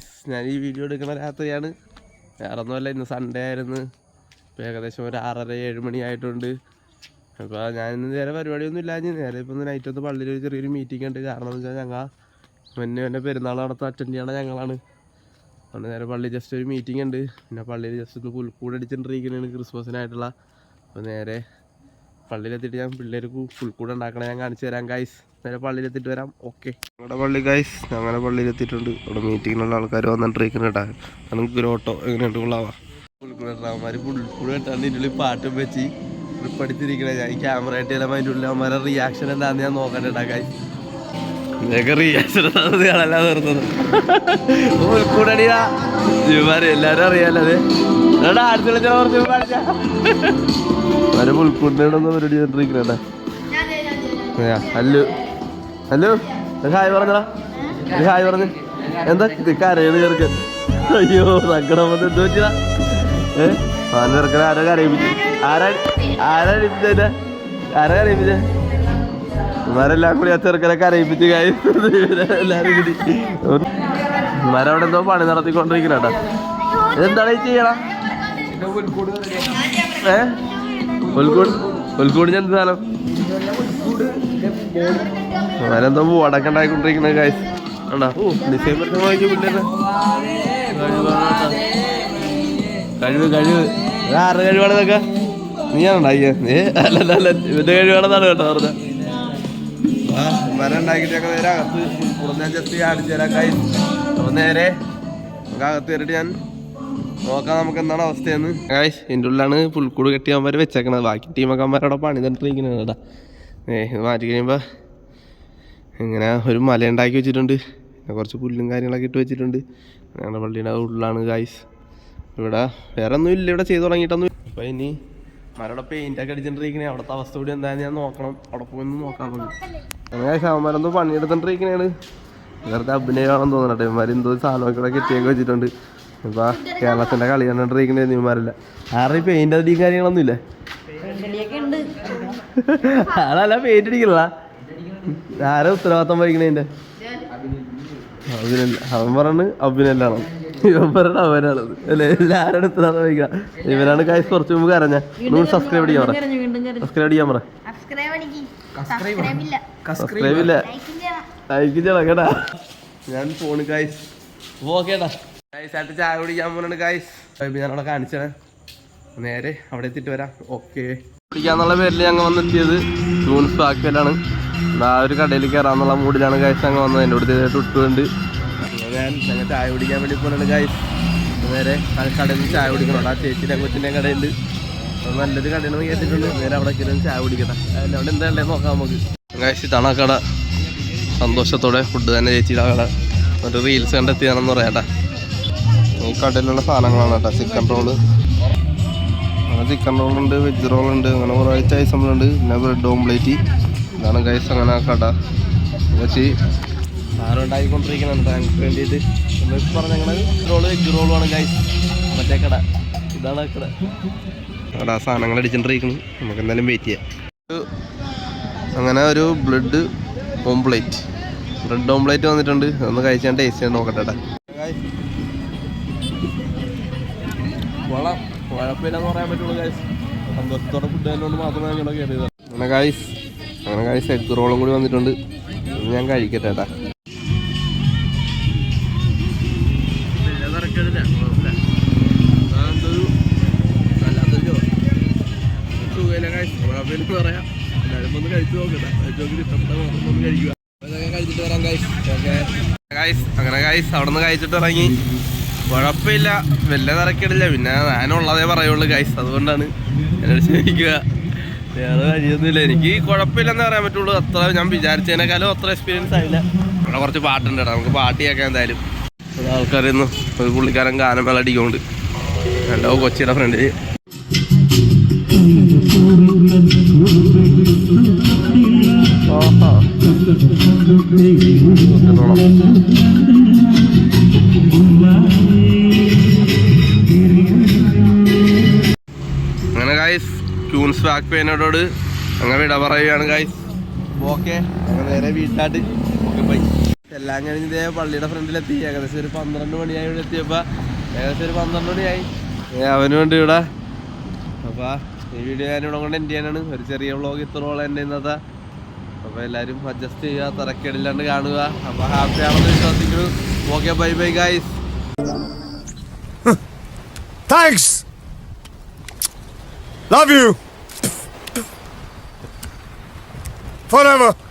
Guys ഞാൻ ഈ video എടുക്കുന്ന രാത്രിയാണ്. വേറെ ഒന്നുമല്ല ഇന്ന് സൺഡേ ആയിരുന്നു. ഇപ്പോൾ ഏകദേശം ഒരു ആറര ഏഴ് മണി ആയിട്ടുണ്ട്. അപ്പോൾ ഞാൻ ഇന്ന് നേരെ പരിപാടിയൊന്നും ഇല്ല. ഞാൻ നേരെ ഇപ്പോൾ നൈറ്റ് ഒന്ന് പള്ളിയിൽ ഒരു ചെറിയൊരു മീറ്റിംഗ് ഉണ്ട്. കാരണം എന്ന് വെച്ചാൽ ഞങ്ങൾ മുന്നേ എന്റെ പെരുന്നാൾ നടത്താൻ അറ്റൻഡ് ചെയ്യണ ഞങ്ങളാണ്. അതുകൊണ്ട് നേരെ പള്ളി ജസ്റ്റ് ഒരു മീറ്റിംഗ് ഉണ്ട്. പിന്നെ പള്ളിയിൽ ജസ്റ്റ് ഒന്ന് പുൽക്കൂട് അടിച്ചിട്ടിരിക്കുന്നതാണ് ക്രിസ്മസിനായിട്ടുള്ള അപ്പോൾ നേരെ പള്ളിയിലെത്തിയിട്ട് ഞാൻ പിള്ളേർക്ക് പുൽക്കൂട് ഉണ്ടാക്കണം ഞാൻ കാണിച്ചു തരാം ഗൈസ് നേരെ പള്ളിയിലെത്തിയിട്ട് വരാം. ഓക്കെ ഞങ്ങളുടെ പള്ളി ഗൈസ് ഞങ്ങളുടെ പള്ളിയിലെത്തിയിട്ടുണ്ട്. ഇവിടെ മീറ്റിങ്ങിനുള്ള ആൾക്കാർ വന്നിട്ടിരിക്കുന്നുണ്ട് കേട്ടാ. കാരണം ഗ്രോട്ടോ എങ്ങനെയുണ്ട് കൊള്ളാവാ. പുൽക്കൂടന്മാർ പുൽക്കൂട് കെട്ടാണ്ട് ഇതിന്റെ ഉള്ളിൽ പാട്ടും വെച്ച് പഠിച്ചിരിക്കണേ ഞാൻ ഈ ക്യാമറ ആയിട്ട് ചിലപ്പോൾ അതിന്റെ ഉള്ളിൽ അവന്മാരെ റിയാക്ഷൻ എന്താണെന്ന് ഞാൻ നോക്കണ്ടേട്ടാ ഗൈസ് ഇതൊക്കെ റിയാക്ഷൻ കാണല്ല നിർത്തുന്നത് പുൽക്കൂടടിയാ ജീവന്മാര് എല്ലാരും അറിയാലോ അത്. അടുത്തുള്ള ചില കുറച്ച് കാണിച്ച വരെ പുൽക്കൂടിന്റെ ഒന്ന് പരിപാടി ചെയ്തിട്ടിരിക്കണേ ഹലോ ഹലോ ഒരു ഹായ് പറഞ്ഞടാ ഒരു ഹായ് പറഞ്ഞു. എന്താ കരയത് അയ്യോ സങ്കടം വന്ന് എന്ത് പറ്റിയതാ. ഏ ആ ചെറുക്കൻ ആരോ കരയിപ്പിച്ചു ആരാ ആരാ കരയിപ്പിച്ചതിന്റെ ആരാ കരയിപ്പിച്ചേ ഇവരെല്ലാം കൂടി ആ ചെറുക്കനെ കരയിപ്പിച്ച് കാര്യം എല്ലാരും കൂടി. ഇവരവിടെ എന്തോ പണി നടത്തിക്കൊണ്ടിരിക്കണേട്ടാ. ഇതെന്താണ് ഈ ചെയ്യണ? ഏ? പുൽക്കൂട് പുൽക്കൂടിന് എന്ത് സാധനം? അവരെന്തോ വടക്ക കാശ് ആണ്ടാ ഓ ഡിസൈൻ വാങ്ങിച്ചു പിള്ളേരെ കഴിവ് കഴിവ്. ആറ് ആരുടെ കഴിവാണ് ഇതൊക്കെ? നീയാണോ അയ്യോ ഏ അല്ലല്ല അല്ല ഇവന്റെ കഴിവാണെന്നാണ് കേട്ടോ പറഞ്ഞ മരം നേരെ അകത്ത് കുറഞ്ഞ ഞാൻ ജസ്റ്റ് കാണിച്ചു തരാം കൈ അപ്പൊ നേരെ നമുക്ക് അകത്ത് കയറിയിട്ട് ഞാൻ നോക്കാം നമുക്ക് എന്താണ് അവസ്ഥയെന്ന്. ഗായ്സ് ഇതിന്റെ ഉള്ളിലാണ് പുൽക്കൂട് കെട്ടി അവന്മാർ വെച്ചേക്കണത്. ബാക്കി ടീമൊക്കെ അവന്മാരോടെ പണി തന്നിട്ടിരിക്കുന്നത് കേട്ടാ. ഏ ഇത് മാറ്റി കഴിയുമ്പോൾ ഇങ്ങനെ ഒരു മല ഉണ്ടാക്കി വെച്ചിട്ടുണ്ട്. കുറച്ച് പുല്ലും കാര്യങ്ങളൊക്കെ ഇട്ട് വെച്ചിട്ടുണ്ട്. ഞങ്ങളുടെ പള്ളിയുടെ ഉള്ളിലാണ് ഗായ്സ് ഇവിടെ വേറെ ഒന്നും ഇല്ല ഇവിടെ ചെയ്തു തുടങ്ങിയിട്ടൊന്നും അപ്പോൾ ഇനി മരയുടെ പെയിന്റ് ഒക്കെ അടിച്ചിട്ടിരിക്കണേ. അവിടുത്തെ അവസ്ഥ കൂടി എന്താണെന്ന് ഞാൻ നോക്കണം. അവിടെ പോയി നോക്കാൻ പോയി അങ്ങനെ ശവന്മാരൊന്നും പണിയെടുത്തിട്ടിരിക്കണേണ്. വെറുതെ അഭിനയമാണെന്ന് തോന്നട്ടെ ഇവന്മാർ എന്തോ സാധനമൊക്കെ ഇവിടെ കെട്ടിയൊക്കെ വെച്ചിട്ടുണ്ട്. ഇപ്പൊ കേരളത്തിന്റെ കളി കണ്ടിട്ടിരിക്കണേ ഇവന്മാരല്ല. ആരുടെ പെയിന്റ് അടിയും കാര്യങ്ങളൊന്നും ഇല്ലേ ആളല്ല പെയിന്റ് അടിക്കണല്ല. ആരാ ഉത്തരവാദിത്തം വഹിക്കണേന്റെ അഭിനല്ല അവൻ പറഞ്ഞു അഭിനല്ലാണ് ഇവൻ പറഞ്ഞു അവനാണ്. അല്ലെ? എല്ലാവരുടെ ഉത്തരവാദിത്തം വഹിക്കാം ഇവനാണ് കാശ് കുറച്ച് മുമ്പ് കരഞ്ഞ. നിങ്ങൾ സബ്സ്ക്രൈബ് ചെയ്യാൻ പറ. സബ്സ്ക്രൈബ് ചെയ്യാൻ പറ. സബ്സ്ക്രൈബ് ഇല്ല. ലൈക്ക് ചെയ്യണം. കേട്ടാ. ഞാൻ ഫോണ് കായ്സ് ഓക്കേട്ടാ ഗൈസ് ചായ കുടിക്കാൻ പോണാണ് ഗൈസ് ഞാനവിടെ കാണിച്ചത്. കാണിച്ചേ നേരെ അവിടെ എത്തിയിട്ട് വരാം. ഓക്കെ കുടിക്കാന്നുള്ള പേരിൽ ഞങ്ങൾ വന്നെത്തിയത് ജൂൺസ് ബാക്കിലാണ് ആ ഒരു കടയിൽ കയറാന്നുള്ള മൂഡിലാണ് ഗൈസ് ഞങ്ങൾ വന്നത്. എന്റെ അടുത്ത് ഇട്ടുകൊണ്ട് ഞാൻ ഞങ്ങൾ ചായ കുടിക്കാൻ വേണ്ടി പോകുന്നുണ്ട് ഗൈസ് നേരെ കടയിൽ ചായ കുടിക്കണം. ആ ചേച്ചിന്റെ കൊച്ചിന്റെ കടയുണ്ട്. നല്ലൊരു നിന്ന് കേട്ടിട്ടുണ്ട്. നേരെ അവിടെ കയറി ചായ കുടിക്കട്ടെ. അവിടെ എന്താ നോക്കാം നമുക്ക്. ഗൈസ് ഇതാണ് കട. സന്തോഷത്തോടെ ഫുഡ് തന്നെ ചേച്ചിയുടെ കട. ഒരു റീൽസ് കണ്ടെത്തിയാണെന്ന് പറയാട്ടാ ഈ കടയിലുള്ള സാധനങ്ങളാണ് കേട്ടോ. ചിക്കൻ റോൾ അങ്ങനെ ചിക്കൻ റോളുണ്ട് വെജ് റോളുണ്ട് അങ്ങനെ കുറേ ഐറ്റംസുകളുണ്ട് പിന്നെ ബ്രെഡ് ഓംപ്ലേറ്റ് ഇതാണ് ഗൈസ് അങ്ങനെ കട. വെച്ച് സാധനം ഉണ്ടാക്കിക്കൊണ്ടിരിക്കുന്നുണ്ട്. ഞങ്ങൾക്ക് വേണ്ടിയിട്ട്. നമ്മളിപ്പോൾ പറഞ്ഞ ഞങ്ങൾ റോൾ വെജ് റോളുമാണ് ഗൈസ് മറ്റേ കട. ഇതാണ് കട. ആ സാധനങ്ങൾ അടിച്ചിട്ടിരിക്കുന്നു നമുക്ക് എന്തായാലും വെയിറ്റ് ചെയ്യാം. അങ്ങനെ ഒരു ബ്ലഡ് ഓംപ്ലേറ്റ് ബ്രെഡ് ഓംപ്ലേറ്റ് വന്നിട്ടുണ്ട്. ഒന്ന് കഴിച്ചാൽ ടേസ്റ്റ് ചെയ്യാൻ നോക്കട്ടെ അങ്ങനെ ഗൈസ് അങ്ങനെ ഗൈസ് എഗ് റോളും കൂടി വന്നിട്ടുണ്ട്. ഞാൻ കഴിക്കട്ടെ അങ്ങനെ ഗൈസ് അവിടെ നിന്ന് കഴിച്ചിട്ട് ഇറങ്ങി. കുഴപ്പമില്ല. വലിയ തിരക്കിടില്ല. പിന്നെ ഞാനുള്ളതേ പറയുള്ളൂ ഗൈസ് അതുകൊണ്ടാണ് എന്നോട് ക്ഷമിക്കുക വേറെ കഴിയൊന്നുമില്ല എനിക്ക് കുഴപ്പമില്ലെന്ന് പറയാൻ പറ്റുള്ളൂ. അത്ര ഞാൻ വിചാരിച്ചതിനേക്കാളും അത്ര എക്സ്പീരിയൻസ് ആയില്ല. ഇവിടെ കുറച്ച് പാട്ടുണ്ട് കേട്ടോ. നമുക്ക് പാട്ട് കേൾക്കാം എന്തായാലും. ഒരു ആൾക്കാരൊന്നും ഒരു പുള്ളിക്കാരൻ ഗാനം മെലടിക്കുന്നുണ്ട് രണ്ടോ കൊച്ചിയുടെ ഫ്രണ്ടിൽ ആഹാ ക്യൂൻസ് ബാക്ക് പെയിനോടോട് അങ്ങനെ വിട പറയുകയാണ് ഗായ്സ് ഓക്കെ അങ്ങനെ നേരെ വീട്ടിലാട്ട്. ഓക്കെ ബൈ എല്ലാം കഴിഞ്ഞ് ഇതേ പള്ളിയുടെ ഫ്രണ്ടിലെത്തി. ഏകദേശം ഒരു പന്ത്രണ്ട് മണിയായി ഇവിടെ എത്തിയപ്പോൾ ഏകദേശം ഒരു പന്ത്രണ്ട് മണിയായി. അവന് വേണ്ടി ഇവിടെ. അപ്പോൾ ഈ വീഡിയോ ഞാനിവിടെ കൊണ്ട് എന്റെ ചെയ്യാനാണ്. ഒരു ചെറിയ വ്ളോഗ് ഇത്രോളം എന്റെ ഇന്നത്തെ. അപ്പോൾ എല്ലാവരും അഡ്ജസ്റ്റ് ചെയ്യുക തിരക്കേടില്ലാണ്ട് കാണുക. അപ്പോൾ ഹാപ്പി ആണെന്ന് വിശ്വസിക്കുന്നു. Okay bye bye guys thanks love you. Forever.